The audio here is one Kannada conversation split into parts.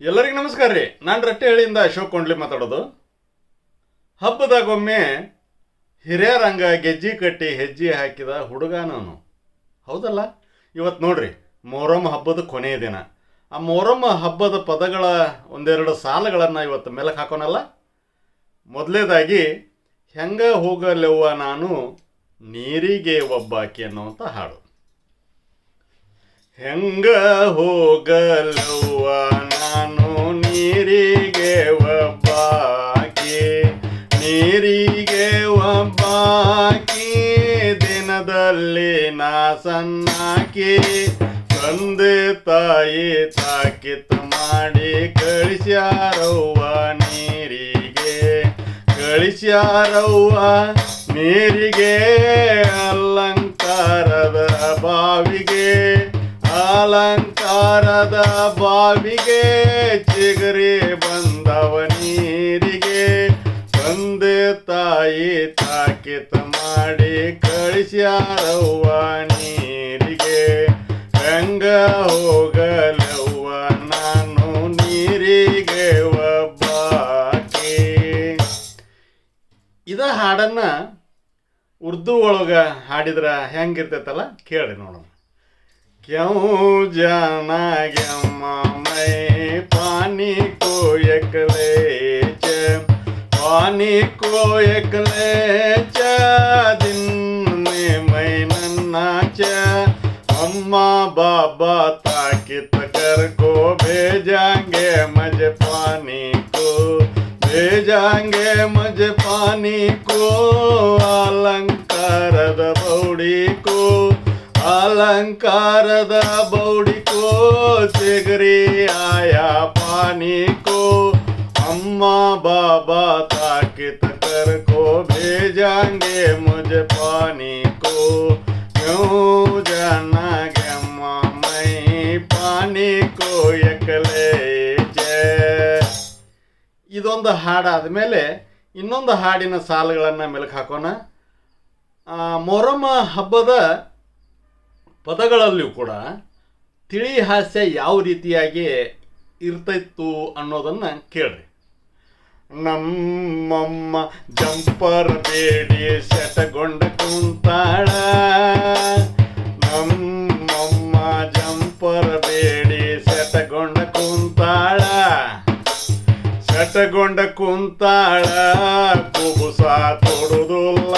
ಎಲ್ಲರಿಗೂ ನಮಸ್ಕಾರ ರೀ. ನಾನು ರಟ್ಟೆಹಳ್ಳಿಯಿಂದ ಅಶೋಕ್ ಕೊಂಡ್ಲಿ ಮಾತಾಡೋದು. ಹಬ್ಬದಾಗೊಮ್ಮೆ ಹಿರಿಯರಂಗ ಗೆಜ್ಜೆ ಕಟ್ಟಿ ಹೆಜ್ಜೆ ಹಾಕಿದ ಹುಡುಗ ನಾನು ಹೌದಲ್ಲ? ಇವತ್ತು ನೋಡ್ರಿ, ಮೊಹರಂ ಹಬ್ಬದ ಕೊನೆಯ ದಿನ. ಆ ಮೊಹರಮ್ ಹಬ್ಬದ ಪದಗಳ ಒಂದೆರಡು ಸಾಲುಗಳನ್ನು ಇವತ್ತು ಮೆಲಕ್ಕೆ ಹಾಕೋನಲ್ಲ? ಮೊದಲೇದಾಗಿ, ಹೆಂಗ ಹೋಗಲೆವ್ವ ನಾನು ನೀರಿಗೆ ಒಬ್ಬಾಕಿ ಅನ್ನುವಂಥ ಹಾಡು. ಹೆಂಗ ಹೋಗಲವ್ವ ದಿನದಲ್ಲಿ ನಾ ಸಣ್ಣಾಕಿ, ತಂದೆ ತಾಯಿ ತಾಕಿತ ಮಾಡಿ ಕಳಿಸ್ಯಾರವ್ವ ನೀರಿಗೆ. ಕಳಿಸ್ಯಾರವ್ವ ನೀರಿಗೆ ಅಲಂಕಾರದ ಬಾವಿಗೆ ಅಲಂಕಾರದ ಬಾವಿಗೆ ಚಿಗರಿ ಬಂದವ ನೀರಿಗೆ ತಂದೆ ತಾಯಿ ತಾಕಿತ ಮಾಡಿ ಕಳಿಸ್ಯಾರವ್ವ ನೀರಿಗೆ. ರಂಗ ಹೋಗಲವ್ವ ನಾನು ನೀರಿಗೆ ಒಬ್ಬಾಕಿ. ಇದ ಹಾಡನ್ನ ಉರ್ದು ಒಳಗೆ ಹಾಡಿದ್ರೆ ಹೆಂಗಿರ್ತೈತಲ್ಲ ಕೇಳಿ ನೋಡೋಣ ಕೆಂ ಜನ ಗೆಮ್ಮ ಮೈ ಪಾನಿ ಕೋಯಕಲೆ पानी को एक ले दिन में मैं नन्ना च अम्मा बाबा ताकि तकर को भेजांगे मुझे पानी को, भेजांगे मुझे पानी को। अलंकारद बौड़ी को अलंकारद बौड़ी को चिगरी आया पानी को। अम्मा बाबा ताकित कर को भेजांगे मुझे पानी को क्यों जाना गम्मा मैं पानी को एकले जय ಇದೊಂದು ಹಾಡಾದ್ಮೇಲೆ ಇನ್ನೊಂದು ಹಾಡಿನ ಸಾಲುಗಳನ್ನು ಮೆಲುಕು ಹಾಕೋಣ ಆ, ಮೊಹರಂ ಹಬ್ಬದ ಪದಗಳಲ್ಲಿಯೂ ಕೂಡ ತಿಳಿ ಹಾಸ್ಯ ಯಾವ ರೀತಿಯಾಗಿ ಇರ್ತಿತ್ತು ಅನ್ನೋದನ್ನು ಕೇಳ್ರಿ ನಮ್ಮಮ್ಮ ಜಂಪರ್ ಬೇಡಿ ಸೆಟಗೊಂಡ ಕುಂತಾಳ ನಮ್ಮಮ್ಮ ಜಂಪರ್ ಬೇಡಿ ಸೆಟಗೊಂಡ ಕುಂತಾಳ ಸೆಟಗೊಂಡ ಕುಂತಾಳ ಕುಬುಸ ತೊಡುದಿಲ್ಲ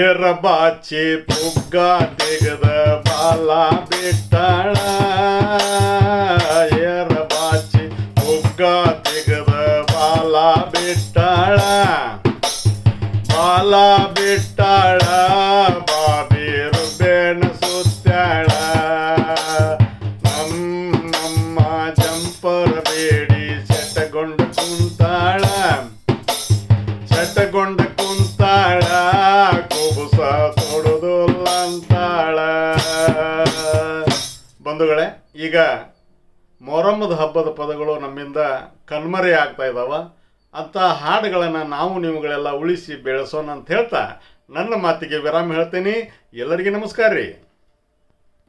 ಎರ್ರಬಾಚಿ ಪುಗ್ಗ ತೆಗೆದ ಬಾಲ ಬಿಟ್ಟಾಳ ಎರ್ರಬಾಚಿ ಪುಗ್ಗ ತೆಗೆದ ಬಾಲ ಬಿಟ್ಟಾಳ ಬಾಲ ಬಿಟ್ಟಾಳ ಚಟಗೊಂಡ ಕುಂತಾಳ ಕೂಬುಸ ತೊಡುದಿಲ್ಲ ಅಂತಾಳ. ಬಂಧುಗಳೇ, ಈಗ ಮೊರಮ್ಮದ ಹಬ್ಬದ ಪದಗಳು ನಮ್ಮಿಂದ ಕಣ್ಮರೆ ಆಗ್ತಾ ಇದ್ದಾವೆ ಅಂಥ ಹಾಡುಗಳನ್ನು ನಾವು ನೀವುಗಳೆಲ್ಲ ಉಳಿಸಿ ಬೆಳೆಸೋಣ ಅಂತ ಹೇಳ್ತಾ ನನ್ನ ಮಾತಿಗೆ ವಿರಾಮ ಹೇಳ್ತೀನಿ. ಎಲ್ಲರಿಗೂ ನಮಸ್ಕಾರ ರೀ.